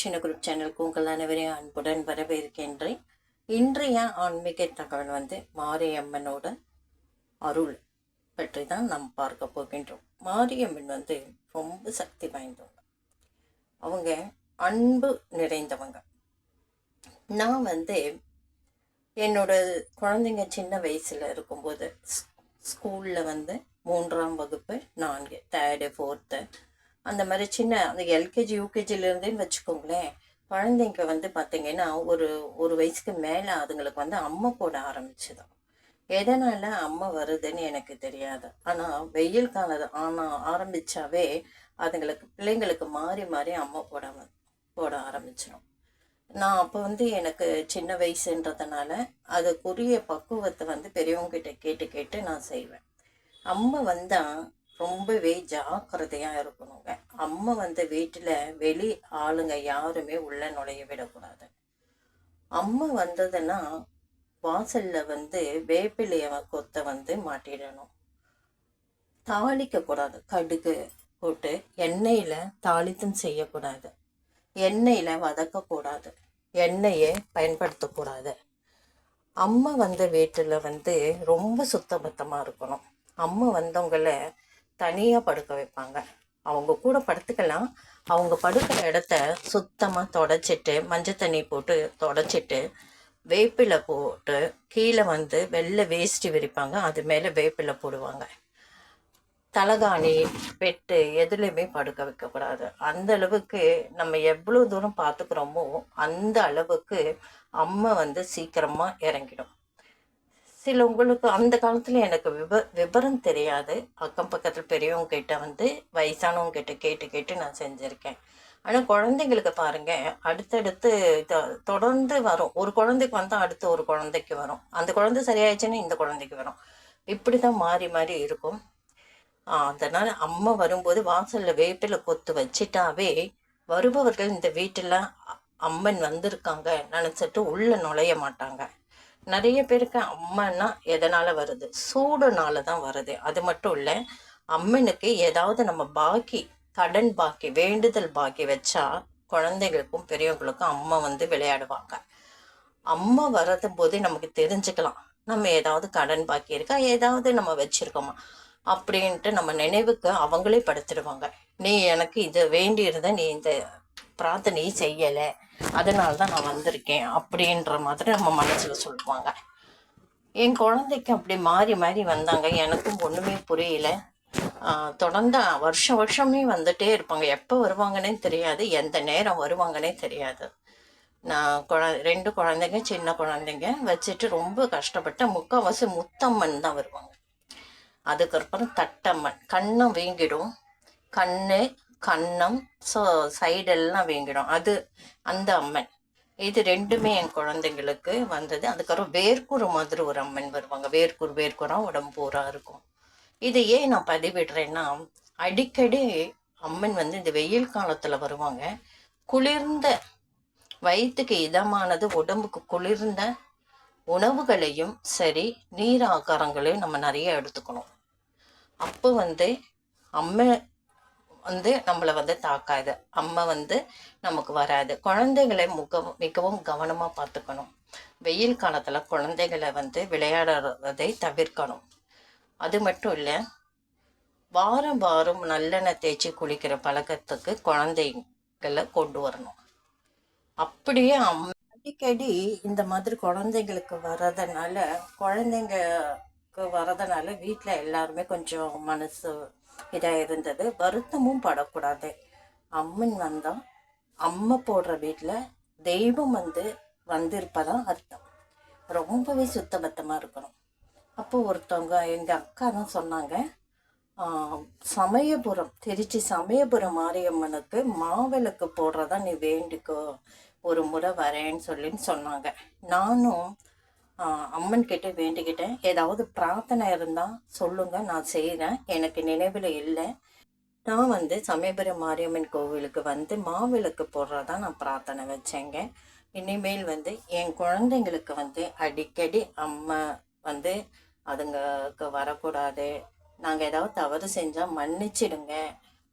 சின்ன குரூப் சேனலுக்கு உங்கள் அனைவரையும் அன்புடன் வரவேற்கின்றேன். இன்றைய ஆன்மீக தகவல் வந்து மாரியம்மனோட அருள் பற்றி தான் நாம் பார்க்க போகின்றோம். மாரியம்மன் வந்து ரொம்ப சக்தி வாய்ந்தவங்க. அவங்க அன்பு நிறைந்தவங்க. நான் வந்து என்னோட குழந்தைங்க சின்ன வயசில் இருக்கும்போது ஸ்கூலில் வந்து மூன்றாம் வகுப்பு நான்கு தேர்டு ஃபோர்த்து அந்த மாதிரி சின்ன அந்த எல்கேஜி யூகேஜிலேருந்தேன்னு வச்சுக்கோங்களேன் குழந்தைங்க வந்து பார்த்தீங்கன்னா ஒரு ஒரு வயசுக்கு மேலே அதுங்களுக்கு வந்து அம்மை போட ஆரம்பிச்சுதான். எதனால் அம்மை வருதுன்னு எனக்கு தெரியாது. ஆனால் வெயில் காலம் ஆனால் ஆரம்பித்தாவே அதுங்களுக்கு பிள்ளைங்களுக்கு மாறி மாறி அம்மை போட போட ஆரம்பிச்சிடும் நான் அப்போ வந்து எனக்கு சின்ன வயசுன்றதுனால அதுக்குரிய பக்குவத்தை வந்து பெரியவங்ககிட்ட கேட்டு கேட்டு நான் செய்வேன். அம்மா வந்தால் ரொம்பவே ஜாக்கிரதையாக இருக்கணுங்க. அம்மா வந்து வீட்டில் வெளி ஆளுங்க யாருமே உள்ள நுழைய விடக்கூடாது. அம்மா வந்ததுன்னா வாசல்ல வந்து வேப்பிலைய கொத்தை வந்து மாட்டிடணும். தாளிக்க கூடாது. கடுகு போட்டு எண்ணெயில தாளித்தம் செய்யக்கூடாது. எண்ணெயில வதக்கக்கூடாது எண்ணெயை பயன்படுத்தக்கூடாது அம்மா வந்த வீட்டில் வந்து ரொம்ப சுத்தபத்தமாக இருக்கணும். அம்மா வந்தவங்கள தனியாக படுக்க வைப்பாங்க. அவங்க கூட படுத்துக்கலாம். அவங்க படுக்கிற இடத்த சுத்தமாக தொடச்சிட்டு மஞ்சள் தண்ணி போட்டு தொடச்சிட்டு வேப்பிலை போட்டு கீழே வந்து வெள்ளை வேஷ்டி விரிப்பாங்க. அது மேலே வேப்பிலை போடுவாங்க. தலகாணி பெட்டு எதுலேயுமே படுக்க வைக்கக்கூடாது. அந்த அளவுக்கு நம்ம எவ்வளோ தூரம் பார்த்துக்கிறோமோ அந்த அளவுக்கு அம்மை வந்து சீக்கிரமாக இறங்கிடும். சில உங்களுக்கு அந்த காலத்தில் எனக்கு விப விபரம் தெரியாது. அக்கம் பக்கத்தில் பெரியவங்க கிட்ட வந்து வயசானவங்க கிட்ட கேட்டு கேட்டு நான் செஞ்சுருக்கேன். ஆனால் குழந்தைங்களுக்கு பாருங்கள் அடுத்தடுத்து தொடர்ந்து வரும். ஒரு குழந்தைக்கு வந்தால் அடுத்து ஒரு குழந்தைக்கு வரும். அந்த குழந்தை சரியாயிடுச்சுன்னா இந்த குழந்தைக்கு வரும். இப்படி தான் மாறி மாறி இருக்கும். அதனால் அம்மா வரும்போது வாசலில் வேப்பில் கொத்து வச்சிட்டாவே வருபவர்கள் இந்த வீட்டில் அம்மன் வந்திருக்காங்க. நினச்சிட்டு உள்ளே நுழைய மாட்டாங்க. நிறைய பேருக்கு அம்மன்னா எதனால் வருது? சூடுனால தான் வருது. அது மட்டும் இல்லை அம்மனுக்கு ஏதாவது நம்ம பாக்கி கடன் பாக்கி வேண்டுதல் பாக்கி வச்சா குழந்தைகளுக்கும் பெரியவங்களுக்கும் அம்மா வந்து விளையாடுவாங்க. அம்மா வர்றது போதே நமக்கு தெரிஞ்சுக்கலாம். நம்ம ஏதாவது கடன் பாக்கி இருக்கா? ஏதாவது நம்ம வச்சுருக்கோமா? அப்படின்ட்டு நம்ம நினைவுக்கு அவங்களே படுத்துடுவாங்க. நீ எனக்கு இது வேண்டியிருந்த நீ இந்த பிரார்த்தனையை செய்யலை. அதனால தான் நான் வந்திருக்கேன் அப்படின்ற மாதிரி நம்ம மனசில் சொல்லுவாங்க. என் குழந்தைக்கு அப்படி மாறி மாறி வந்தாங்க. எனக்கும் ஒன்றுமே புரியல. தொடர்ந்து வருஷம் வருஷமே வந்துட்டே இருப்பாங்க. எப்போ வருவாங்கன்னே தெரியாது. எந்த நேரம் வருவாங்கன்னே தெரியாது. நான் குழ ரெண்டு குழந்தைங்க சின்ன குழந்தைங்க வச்சுட்டு ரொம்ப கஷ்டப்பட்டேன் முக்கால்வாசி முத்தம்மன் தான் வருவாங்க. அதுக்கப்புறம் தட்டம்மன். கண்ணும் வீங்கிடும். கண்ணு கன்னம் ஸோ சைடெல்லாம் வீங்கிடும். அது அந்த அம்மன். இது ரெண்டுமே என் குழந்தைங்களுக்கு வந்தது. அதுக்கப்புறம் வேர்க்குரு மாதிரி ஒரு அம்மன் வருவாங்க. வேர்க்குரு வேர்க்குறா உடம்பு பூரா இருக்கும். இது ஏன் நான் பதிவிடுறேன்னா அடிக்கடி அம்மன் வந்து இந்த வெயில் காலத்தில் வருவாங்க. குளிர்ந்த வயிற்றுக்கு இதமானது உடம்புக்கு குளிர்ந்த உணவுகளையும் சரி நீர் ஆகாரங்களையும் நம்ம நிறைய எடுத்துக்கணும். அப்போ வந்து அம்மை வந்து நம்மளை வந்து தாக்காது. அம்மா வந்து நமக்கு வராது. குழந்தைகளை முக மிகவும் கவனமாக பார்த்துக்கணும். வெயில் காலத்தில் குழந்தைகளை வந்து விளையாடுறதை தவிர்க்கணும். அது மட்டும் இல்லை வாரம் வாரம் நல்லெண்ணெய் தேய்ச்சி குளிக்கிற பழக்கத்துக்கு குழந்தைங்களை கொண்டு வரணும். அப்படியே அடிக்கடி இந்த மாதிரி குழந்தைங்களுக்கு வர்றதுனால குழந்தைங்க வரதுனால வீட்டில் எல்லாருமே கொஞ்சம் மனசு இதாக இருந்தது. வருத்தமும் படக்கூடாது. அம்மன் வந்தால் அம்மை போடுற வீட்டில் தெய்வம் வந்து வந்திருப்பதான் அர்த்தம். ரொம்பவே சுத்தபத்தமாக இருக்கணும். அப்போ ஒருத்தவங்க எங்கள் அக்கா தான் சொன்னாங்க சமயபுரம் திருச்சி சமயபுரம் மாரியம்மனுக்கு மாவிளக்கு போடுறதா நீ வேண்டிக்கோ ஒரு முறை வரேன்னு சொல்லின்னு சொன்னாங்க. நானும் அம்மன் கிட்ட வேண்டிக்கிட்டேன். ஏதாவது பிரார்த்தனை இருந்தால் சொல்லுங்க நான் செய்கிறேன் எனக்கு நினைவில் இல்லை. நான் வந்து சமயபுரம் மாரியம்மன் கோவிலுக்கு வந்து மாவிளக்கு போடுறதா நான் பிரார்த்தனை வச்சேங்க. இனிமேல் வந்து என் குழந்தைங்களுக்கு வந்து அடிக்கடி அம்மா வந்து அதுங்களுக்கு வரக்கூடாது. நாங்கள் ஏதாவது தவறு செஞ்சால் மன்னிச்சிடுங்க.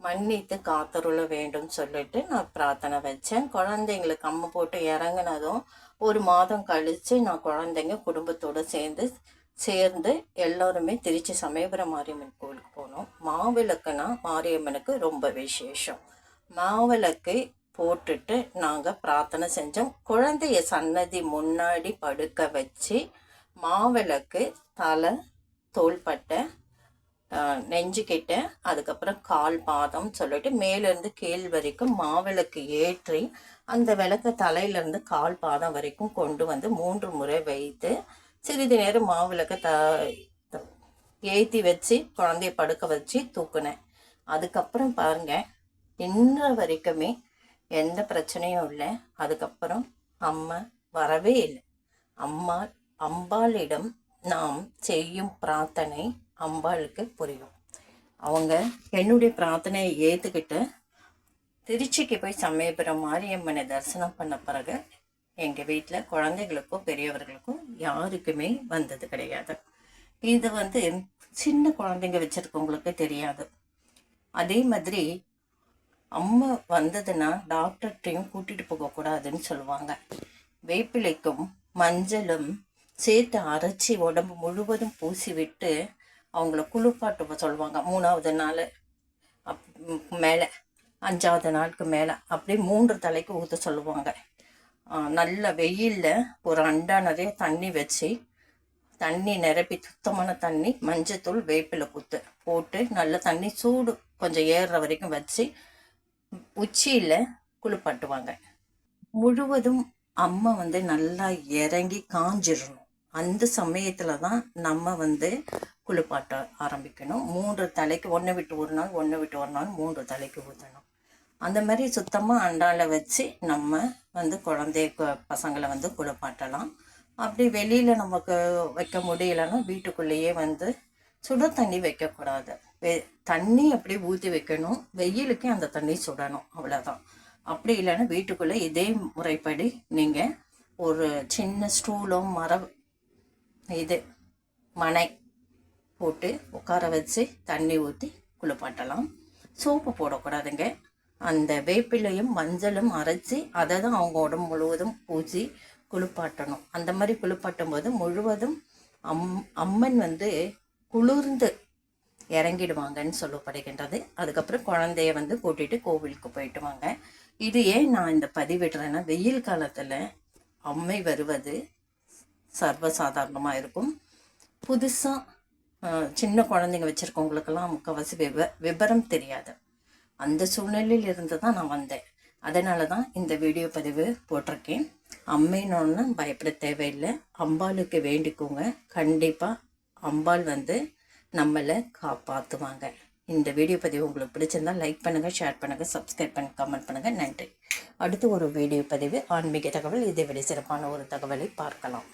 மன்னித்து காத்தருள வேண்டும் சொல்லிட்டு நான் பிரார்த்தனை வச்சேன். குழந்தைங்களுக்கு அம்மை போட்டு இறங்குனதும் ஒரு மாதம் கழித்து நான் குழந்தைங்க குடும்பத்தோடு சேர்ந்து சேர்ந்து எல்லோருமே திருச்சி சமயபுரம் மாரியம்மன் கோவிலுக்கு போனோம். மாவிளக்குனா மாரியம்மனுக்கு ரொம்ப விசேஷம். மாவிளக்கு போட்டுட்டு நாங்கள் பிரார்த்தனை செஞ்சோம். குழந்தைய சன்னதி முன்னாடி படுக்க வச்சு மாவிளக்கு தலை தோள்பட்டை நெஞ்சுக்கிட்ட அதுக்கப்புறம் கால் பாதம் சொல்லிட்டு மேலேருந்து கீழ் வரைக்கும் மாவிளக்கு ஏற்றி அந்த விளக்க தலையிலேருந்து கால் பாதம் வரைக்கும் கொண்டு வந்து மூன்று முறை வைத்து சிறிது நேரம் மாவிளக்க த ஏற்றி வச்சு குழந்தைய படுக்க வச்சு தூக்குனேன். அதுக்கப்புறம் பாருங்க இன்ன வரைக்குமே எந்த பிரச்சனையும் இல்லை. அதுக்கப்புறம் அம்மா வரவே இல்லை. அம்மா அம்பாளிடம் நாம் செய்யும் பிரார்த்தனை அம்பாளுக்கு புரியும். அவங்க என்னுடைய பிரார்த்தனையை ஏற்றுக்கிட்டு திருச்சிக்கு போய் சமயபுரம் மாரியம்மனை தரிசனம் பண்ண பிறகு எங்கள் வீட்டில் குழந்தைகளுக்கும் பெரியவர்களுக்கும் யாருக்குமே வந்தது கிடையாது. இது வந்து சின்ன குழந்தைங்க வச்சுருக்கவங்களுக்கு தெரியாது. அதே மாதிரி அம்மா வந்ததுன்னா டாக்டர்கிட்டையும் கூட்டிகிட்டு போகக்கூடாதுன்னு சொல்லுவாங்க. வேப்பிலைக்கும் மஞ்சளும் சேர்த்து அரைச்சி உடம்பு முழுவதும் பூசி விட்டு அவங்கள குளிப்பாட்ட சொல்லுவாங்க. மூணாவது நாள் அப் மேலே. அஞ்சாவது நாளுக்கு மேலே. அப்படியே மூன்று தலைக்கு ஊற்ற சொல்லுவாங்க. நல்ல வெயிலில் ஒரு அண்டா நிறைய தண்ணி வச்சு தண்ணி நிரப்பி சுத்தமான தண்ணி மஞ்சத்தூள் வேப்பிலை குத்து போட்டு நல்ல தண்ணி சூடு கொஞ்சம் ஏறுற வரைக்கும் வச்சு உச்சியில் குளிப்பாட்டுவாங்க. முழுவதும் அம்மா வந்து நல்லா இறங்கி காஞ்சிடணும். அந்த சமயத்தில் தான் நம்ம வந்து குளிப்பாட்ட ஆரம்பிக்கணும். மூன்று தலைக்கு ஒன்றை விட்டு ஒரு நாள் ஒன்றை விட்டு ஒரு நாள் மூன்று தலைக்கு ஊற்றணும் அந்த மாதிரி சுத்தமாக அண்டாவில் வச்சு நம்ம வந்து குழந்தைய பசங்களை வந்து குளிப்பாட்டலாம். அப்படி வெளியில் நமக்கு வைக்க முடியலன்னா வீட்டுக்குள்ளேயே வந்து சுட தண்ணி வைக்கக்கூடாது. வெ தண்ணி அப்படியே ஊற்றி வைக்கணும். வெயிலுக்கு அந்த தண்ணி சுடணும் அவ்வளோதான் அப்படி இல்லைன்னா வீட்டுக்குள்ளே இதே முறைப்படி நீங்கள் ஒரு சின்ன ஸ்டூலும் மரம் இது மனை போட்டு உட்கார வச்சு தண்ணி ஊற்றி குளிப்பாட்டலாம். சோப்பு போடக்கூடாதுங்க. அந்த வேப்பிலையும் மஞ்சளும் அரைச்சி அதை தான் அவங்க உடம்பு முழுவதும் பூச்சி குளிப்பாட்டணும். அந்த மாதிரி குளிப்பாட்டும் போது முழுவதும் அம் அம்மன் வந்து குளிர்ந்து இறங்கிடுவாங்கன்னு சொல்லப்படுகின்றது. அதுக்கப்புறம் குழந்தைய வந்து கூட்டிகிட்டு கோவிலுக்கு போயிட்டு வாங்க. இது ஏன் நான் இந்த பதிவிடுறேன்னா வெயில் காலத்தில் அம்மை வருவது சர்வசாதாரணமாக இருக்கும். புதுசாக சின்ன குழந்தைங்க வச்சுருக்கவங்களுக்கெல்லாம் முக்கால்வாசி விவ விவரம் தெரியாது. அந்த சூழ்நிலையில் இருந்து தான் நான் வந்தேன். அதனால தான் இந்த வீடியோ பதிவு போட்டிருக்கேன். அம்மைன்னு பயப்பட தேவையில்லை. அம்பாளுக்கு வேண்டிக்கோங்க. கண்டிப்பாக அம்பாள் வந்து நம்மளை காப்பாற்றுவாங்க இந்த வீடியோ பதிவு உங்களுக்கு பிடிச்சிருந்தா லைக் பண்ணுங்கள் ஷேர் பண்ணுங்கள் சப்ஸ்கிரைப் பண்ணி கமெண்ட் பண்ணுங்கள் நன்றி. அடுத்து ஒரு வீடியோ பதிவு ஆன்மீக தகவல் இதை விட சிறப்பான ஒரு தகவலை பார்க்கலாம்.